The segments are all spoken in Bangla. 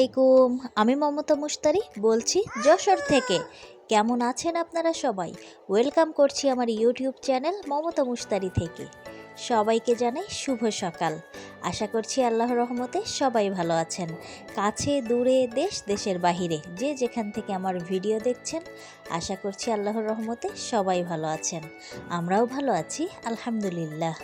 আলাইকুম, আমি মমতা মুস্তারি বলছি যশোর থেকে। কেমন আছেন আপনারা সবাই? ওয়েলকাম করছি আমার ইউটিউব চ্যানেল মমতা মুস্তারি থেকে। সবাইকে জানাই শুভ সকাল। আশা করছি আল্লাহর রহমতে সবাই ভালো আছেন। কাছে, দূরে, দেশ, দেশের বাহিরে যে যেখান থেকে আমার ভিডিও দেখছেন, আশা করছি আল্লাহর রহমতে সবাই ভালো আছেন। আমরাও ভালো আছি, আলহামদুলিল্লাহ।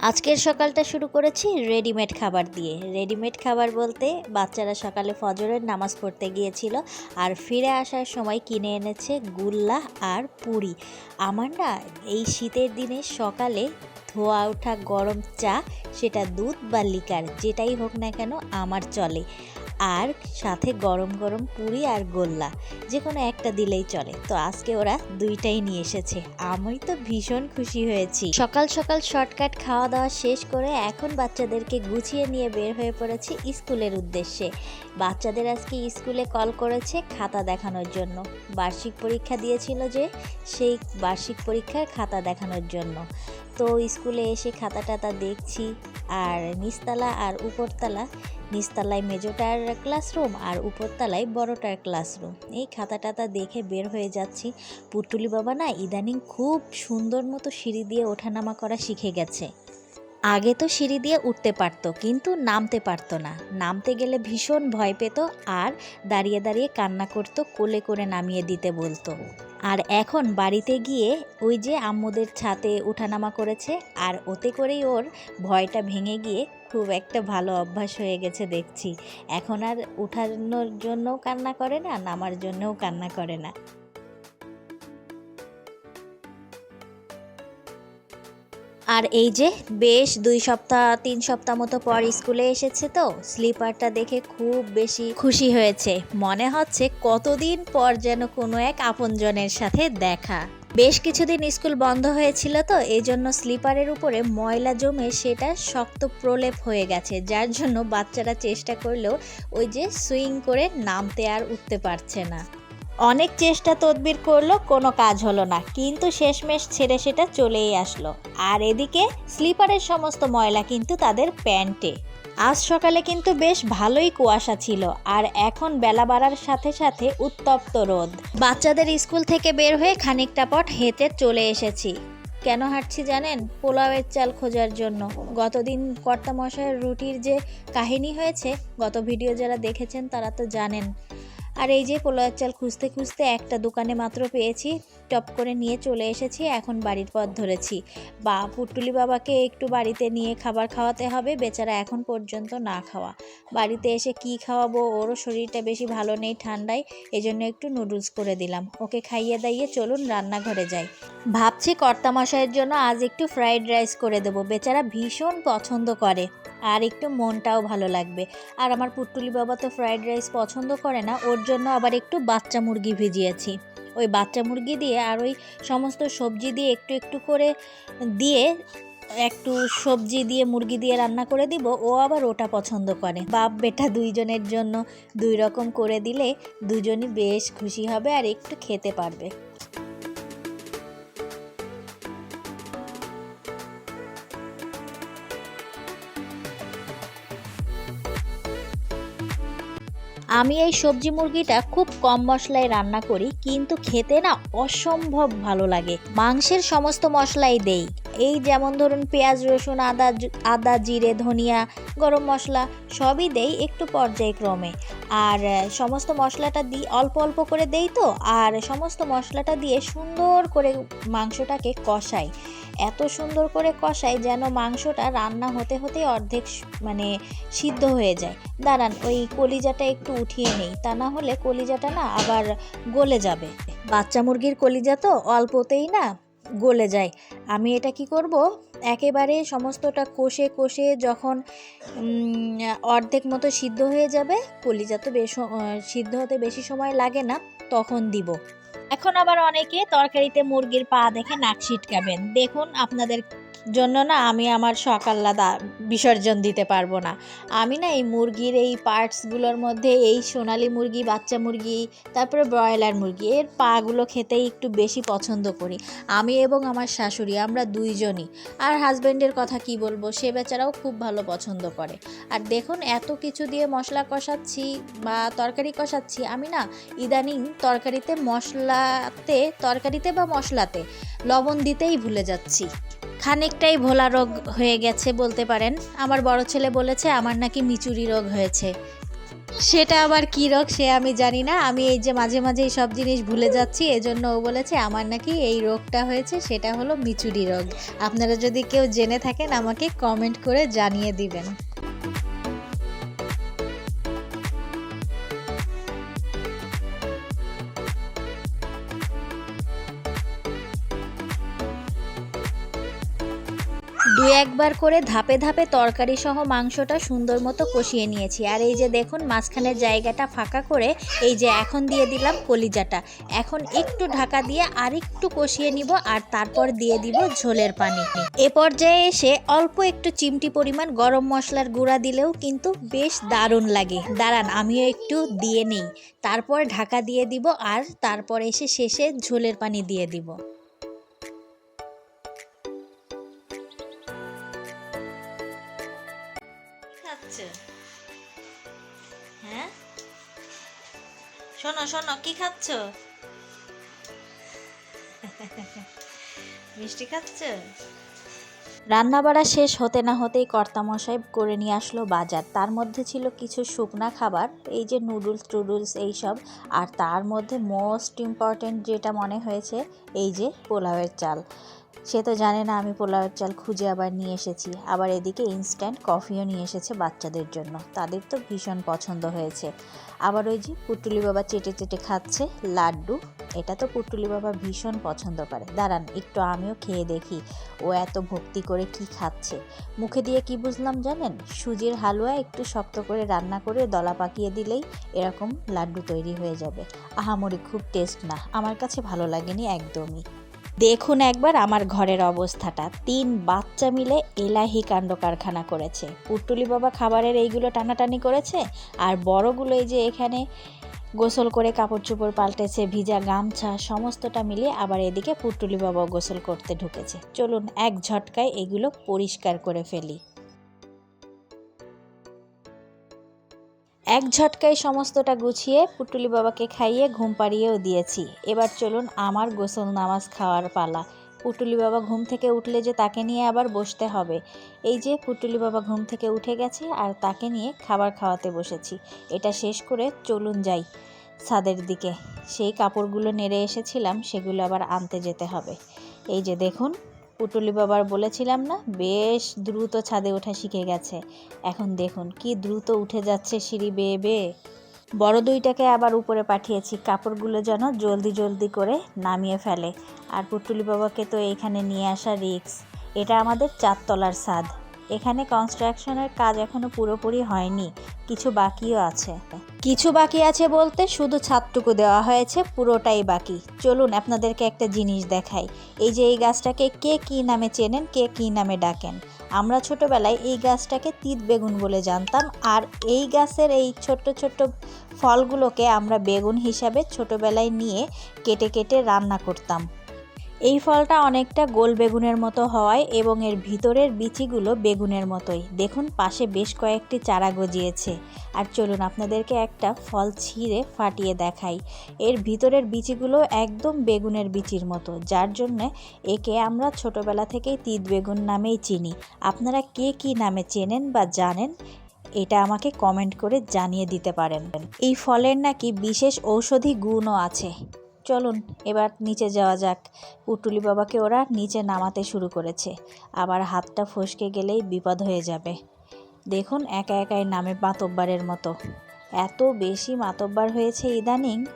আজকের সকালটা শুরু করেছি রেডিমেড খাবার দিয়ে। রেডিমেড খাবার বলতে বাচ্চারা সকালে ফজরের নামাজ পড়তে গিয়েছিল আর ফিরে আসার সময় কিনে এনেছে গুল্লা আর পুরি। আমার না এই শীতের দিনে সকালে ধোয়া ওঠা গরম চা, সেটা দুধ বা লিকার, যেটাই হোক না কেন, আমার চলে। আর সাথে গরম গরম পুরি আর গোল্লা, যে কোনো একটা দিলেই চলে। তো আজকে ওরা দুইটাই নিয়ে এসেছে। আমি তো ভীষণ খুশি হয়েছি। সকাল সকাল শর্টকাট খাওয়া দাওয়া শেষ করে এখন বাচ্চাদেরকে গুছিয়ে নিয়ে বের হয়ে পড়েছি স্কুলের উদ্দেশ্যে। বাচ্চাদের আজকে স্কুলে কল করেছে খাতা দেখানোর জন্য। বার্ষিক পরীক্ষা দিয়েছিল যে সেই বার্ষিক পরীক্ষার খাতা দেখানোর জন্য। তো স্কুলে এসে খাতা টাতা দেখছি। আর নিচতলা আর উপরতলা, নিচতলায় মেজোটার ক্লাসরুম আর উপরতলায় বড়টার ক্লাসরুম। এই খাতা টাতা দেখে বের হয়ে যাচ্ছি। পুটুলি বাবা না ইদানিং খুব সুন্দর মতো সিঁড়ি দিয়ে ওঠানামা করা শিখে গেছে। আগে তো সিঁড়ি দিয়ে উঠতে পারতো, কিন্তু নামতে পারতো না। নামতে গেলে ভীষণ ভয় পেত আর দাঁড়িয়ে দাঁড়িয়ে কান্না করতো, কোলে করে নামিয়ে দিতে বলতো। আর এখন বাড়িতে গিয়ে ওই যে আম্মুদের ছাতে ওঠানামা করেছে, আর ওতে করেই ওর ভয়টা ভেঙে গিয়ে খুব একটা ভালো অভ্যাস হয়ে গেছে দেখছি। এখন আর উঠানোর জন্যও কান্না করে না, নামার জন্যও কান্না করে না। আর এই যে বেশ দুই সপ্তাহ, তিন সপ্তাহ মতো পর স্কুলে এসেছে তো, স্লিপারটা দেখে খুব বেশি খুশি হয়েছে। মনে হচ্ছে কতদিন পর যেন কোনো এক আপনজনের সাথে দেখা। বেশ কিছুদিন স্কুল বন্ধ হয়েছিল তো এই জন্য স্লিপারের উপরে ময়লা জমে সেটা শক্ত প্রলেপ হয়ে গেছে, যার জন্য বাচ্চারা চেষ্টা করলেও ওই যে সুইং করে নামতে আর উঠতে পারছে না। অনেক চেষ্টা তদবির করল, কোনো কাজ হলো না। কিন্তু শেষমেশ ছেড়ে সেটা চলেই আসলো। আর এদিকে স্লিপারের সমস্ত ময়লা কিন্তু তাদের প্যান্টে। আজ সকালে কিন্তু বেশ ভালোই কুয়াশা ছিল, আর এখন বেলা বাড়ার সাথে সাথে উত্তপ্ত রোদ। বাচ্চাদের স্কুল থেকে বের হয়ে খানিকটা পট হেঁটে চলে এসেছি। কেন হাঁটছি জানেন? পোলাওয়ের চাল খোঁজার জন্য। গতদিন কর্তামশায়ের রুটির যে কাহিনী হয়েছে, গত ভিডিও যারা দেখেছেন তারা তো জানেন। আর এই যে পোলাওয়ের চাল খুঁজতে খুঁজতে একটা দোকানে মাত্র পেয়েছি, টপ করে নিয়ে চলে এসেছি, এখন বাড়ির পথ ধরেছি। বা, পুটুলি বাবাকে একটু বাড়িতে নিয়ে খাবার খাওয়াতে হবে, বেচারা এখন পর্যন্ত না খাওয়া। বাড়িতে এসে কি খাওয়াবো, ওরও শরীরটা বেশি ভালো নেই ঠান্ডায়, এজন্য একটু নুডলস করে দিলাম। ওকে খাইয়ে দাইয়ে চলুন রান্নাঘরে যাই। ভাবছি কর্তামশাইয়ের জন্য আজ একটু ফ্রাইড রাইস করে দেবো, বেচারা ভীষণ পছন্দ করে। আর একটু মনটাও ভালো লাগবে। আর আমার পুটুলি বাবা তো ফ্রাইড রাইস পছন্দ করে না, ওর জন্য আবার একটু বাচ্চা মুরগি ভিজিয়েছি। ওই বাচ্চা মুরগি দিয়ে আর ওই সমস্ত সবজি দিয়ে একটু একটু করে দিয়ে একটু সবজি দিয়ে মুরগি দিয়ে রান্না করে দিব, ও আবার ওটা পছন্দ করে। বাপ বেটা দুইজনের জন্য দুই রকম করে দিলে দুজনই বেশ খুশি হবে আর একটু খেতে পারবে। আমি এই সবজি মুরগিটা খুব কম মশলায় রান্না করি, কিন্তু খেতে না অসম্ভব ভালো লাগে। মাংসের সমস্ত মশলাই দেই। এই যেমন ধরুন পেঁয়াজ, রসুন, আদা আদা, জিরে, ধনিয়া, গরম মশলা সবই দেই একটু পর্যায়ক্রমে। আর সমস্ত মশলাটা দিই, অল্প অল্প করে দেই তো, আর সমস্ত মশলাটা দিয়ে সুন্দর করে মাংসটাকে কষাই। এত সুন্দর করে কষাই যেন মাংসটা রান্না হতে হতে অর্ধেক মানে সিদ্ধ হয়ে যায়। দাঁড়ান, ওই কলিজাটা একটু উঠিয়ে নেই, তা না হলে কলিজাটা না আবার গলে যাবে। বাচ্চা মুরগির কলিজা তো অল্পতেই না গলে যায়। আমি এটা কি করব? একেবারে সমস্তটা কষে কষে যখন অর্ধেক মতো সিদ্ধ হয়ে যাবে, কলিজা তো বেশ সিদ্ধ হতে বেশি সময় লাগে না, তখন দিব। এখন আবার অনেকে তরকারিতে মুরগির পা দেখে নাক ছিটকাবেন। দেখুন আপনাদের জন্য না আমি আমার আহ্লাদা বিসর্জন দিতে পারব না। আমি না এই মুরগির এই পার্টসগুলোর মধ্যে এই সোনালি মুরগি, বাচ্চা মুরগি, তারপরে ব্রয়লার মুরগি, এর পাগুলো খেতেই একটু বেশি পছন্দ করি। আমি এবং আমার শাশুড়ি, আমরা দুইজনই। আর হাজব্যান্ডের কথা কি বলব, সে বেচারাও খুব ভালো পছন্দ করে। আর দেখুন, এত কিছু দিয়ে মশলা কষাচ্ছি বা তরকারি কষাচ্ছি, আমি না ইদানিং তরকারিতে মশলাতে, তরকারিতে বা মশলাতে লবণ দিতেই ভুলে যাচ্ছি। খানিকটাই ভোলা রোগ হয়ে গেছে বলতে পারেন। আমার বড় ছেলে বলেছে, আমার নাকি মিচুরি রোগ হয়েছে। সেটা আবার কী রোগ সে আমি জানি না। আমি এই যে মাঝে মাঝে এই সব জিনিস ভুলে যাচ্ছি, এজন্য ও বলেছে, আমার নাকি এই রোগটা হয়েছে, সেটা হলো মিচুরি রোগ। আপনারা যদি কেউ জেনে থাকেন, আমাকে কমেন্ট করে জানিয়ে দিবেন। দু একবার করে ধাপে ধাপে তরকারি সহ মাংসটা সুন্দর মতো কষিয়ে নিয়েছি। আর এই যে দেখুন, মাঝখানের জায়গাটা ফাঁকা করে এই যে এখন দিয়ে দিলাম কলিজাটা। এখন একটু ঢাকা দিয়ে আর একটু কষিয়ে নিব আর তারপর দিয়ে দিব ঝোলের পানি। এ পর্যায়ে এসে অল্প একটু চিমটি পরিমাণ গরম মশলার গুঁড়া দিলেও কিন্তু বেশ দারুণ লাগে। দাঁড়ান, আমিও একটু দিয়ে নেই। তারপর ঢাকা দিয়ে দিব আর তারপর এসে শেষে ঝোলের পানি দিয়ে দিব। শোনো, কি খাচ্ছ? মিষ্টি খাচ্ছ? রান্নাবাড়া শেষ হতে না হতেই কর্তামশাই করে নিয়ে আসলো বাজার। তার মধ্যে ছিল কিছু শুকনা খাবার, এই যে নুডলস টুডলস এইসব, আর তার মধ্যে মোস্ট ইম্পর্ট্যান্ট যেটা মনে হয়েছে, এই যে পোলাওয়ের চাল। সে তো জানে না আমি পোলাওয়ের চাল খুঁজে আবার নিয়ে এসেছি। আবার এদিকে ইনস্ট্যান্ট কফিও নিয়ে এসেছে বাচ্চাদের জন্য। তাদের তো ভীষণ পছন্দ হয়েছে। আবার ওই যে পুটুলি বাবা চেটে চেটে খাচ্ছে লাড্ডু। এটা তো পুটুলি বাবা ভীষণ পছন্দ করে। দাঁড়ান, একটু আমিও খেয়ে দেখি ও এত ভক্তি করে কি খাচ্ছে। মুখে দিয়ে কি বুঝলাম জানেন? সুজির হালুয়া একটু শক্ত করে রান্না করে দলা পাকিয়ে দিলেই এরকম লাড্ডু তৈরি হয়ে যাবে। আহামরি, খুব টেস্ট না। আমার কাছে ভালো লাগেনি একদমই। দেখুন একবার আমার ঘরের অবস্থাটা। তিন বাচ্চা মিলে এলাহি কাণ্ড কারখানা করেছে। পুটুলি বাবা খাবারের এইগুলো টানাটানি করেছে আর বড়গুলো এই যে এখানে গোসল করে কাপড় চোপড় পাল্টেছে, ভিজা গামছা, সমস্তটা মিলিয়ে আবার এদিকে পুটুলি বাবাও গোসল করতে ঢুকেছে। চলুন এক ঝটকায় এগুলো পরিষ্কার করে ফেলি। এক ঝটকায় সমস্তটা গুছিয়ে পুটুলি বাবাকে খাইয়ে ঘুম পাড়িয়েও দিয়েছি। এবার চলুন আমার গোসল নামাজ খাওয়ার পালা। পুটুলি বাবা ঘুম থেকে উঠলে যে তাকে নিয়ে আবার বসতে হবে। এই যে পুটুলি বাবা ঘুম থেকে উঠে গেছে আর তাকে নিয়ে খাবার খাওয়াতে বসেছি। এটা শেষ করে চলুন যাই ছাদের দিকে। সেই কাপড়গুলো নেড়ে এসেছিলাম, সেগুলো আবার আনতে যেতে হবে। এই যে দেখুন পুটুলি বাবার বলেছিলাম না, বেশ দ্রুত ছাদে ওঠা শিখে গেছে। এখন দেখুন, কি দ্রুত উঠে যাচ্ছে সিঁড়ি বেয়ে বেয়ে। বড় দুইটাকে আবার উপরে পাঠিয়েছি, কাপড়গুলো যেন জলদি জলদি করে নামিয়ে ফেলে। আর পুটুলি বাবাকে তো এইখানে নিয়ে আসা রিক্স এটা আমাদের চারতলার ছাদ এখানে কনস্ট্রাকশনের কাজ এখনও পুরোপুরি হয়নি, কিছু বাকিও আছে। কিছু বাকি আছে বলতে শুধু ছাদটুকু দেওয়া হয়েছে, পুরোটাই বাকি। চলুন, আপনাদেরকে একটা জিনিস দেখাই। এই যে এই গাছটাকে কে কী নামে চেনেন, কে কী নামে ডাকেন? আমরা ছোটবেলায় এই গাছটাকে তিত বেগুন বলে জানতাম, আর এই গাছের এই ছোট্ট ছোট্ট ফলগুলোকে আমরা বেগুন হিসাবে ছোটবেলায় নিয়ে কেটে কেটে রান্না করতাম। এই ফলটা অনেকটা গোল বেগুনের মতো হওয়ায় এবং এর ভিতরের বিচিগুলো বেগুনের মতোই। দেখুন, পাশে বেশ কয়েকটি চারা গজিয়েছে। আর চলুন আপনাদেরকে একটা ফল ছিঁড়ে ফাটিয়ে দেখাই। এর ভিতরের বিচিগুলো একদম বেগুনের বিচির মতো, যার জন্য একে আমরা ছোটবেলা থেকেই তিত বেগুন নামেই চিনি। আপনারা কে কী নামে চেনেন বা জানেন? এটা আমাকে কমেন্ট করে জানিয়ে দিতে পারেন। এই ফলের নাকি বিশেষ ঔষধি গুণও আছে। চলুন, এবার নিচে যাওয়া যাক। পুটুলি বাবাকে ওরা নিচে নামাতে শুরু করেছে। আবার হাতটা ফসকে গেলেই বিপদ হয়ে যাবে। দেখুন, একা একাই নামে মাতব্বারের মতো। এত বেশি মাতব্বার হয়েছে ইদানিং।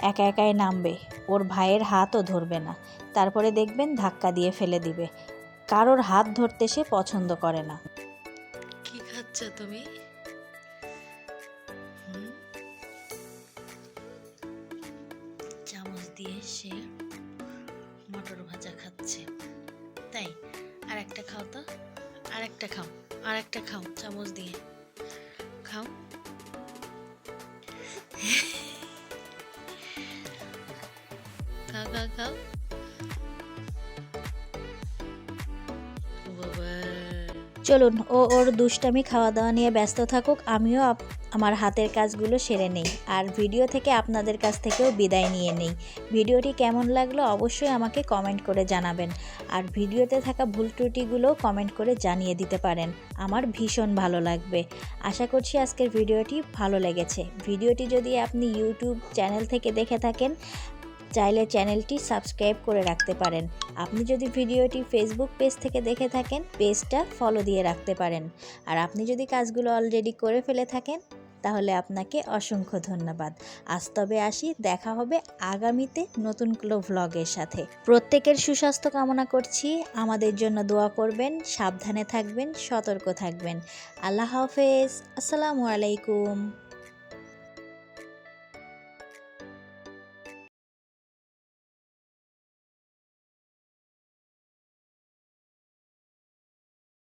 একা একাই নামবে। ওর ভাইয়ের হাতও ধরবে না। তারপরে দেখবেন ধাক্কা দিয়ে ফেলে দিবে। কারোর হাত ধরতে সে পছন্দ করে না। কি খাচ্ছ তুমি? চামচ দিয়ে সে মটর ভাজা খাচ্ছে। তাই আর একটা খাওয়া তো। আর একটা খাও আর একটা খাও, চামচ দিয়ে। খাও। খাও খাও খাও। চলুন, ও ওর দুষ্টামি খাওয়া দাওয়া নিয়ে ব্যস্ত থাকুক, আমিও আমার হাতের কাজগুলো সেরে নেই আর ভিডিও থেকে আপনাদের কাছ থেকেও বিদায় নিয়ে নেই। ভিডিওটি কেমন লাগল অবশ্যই আমাকে কমেন্ট করে জানাবেন আর ভিডিওতে থাকা ভুল ত্রুটিগুলো কমেন্ট করে জানিয়ে দিতে পারেন। আমার ভীষণ ভালো লাগবে। আশা করছি আজকের ভিডিওটি ভালো লেগেছে। ভিডিওটি যদি আপনি ইউটিউব চ্যানেল থেকে দেখে থাকেন, চাইলে চ্যানেলটি সাবস্ক্রাইব করে রাখতে পারেন। আপনি যদি ভিডিওটি ফেসবুক পেজ থেকে দেখে থাকেন পেজটা ফলো দিয়ে রাখতে পারেন। আর আপনি যদি কাজগুলো অলরেডি করে ফেলে থাকেন তাহলে আপনাকে অসংখ্য ধন্যবাদ। আজ তবে আসি, দেখা হবে আগামীতে নতুন কোনো ভ্লগের সাথে। প্রত্যেকের সুস্বাস্থ্য কামনা করছি, আমাদের জন্য দোয়া করবেন, সাবধানে থাকবেন, সতর্ক থাকবেন। আল্লাহ হাফেজ, আসসালামু আলাইকুম।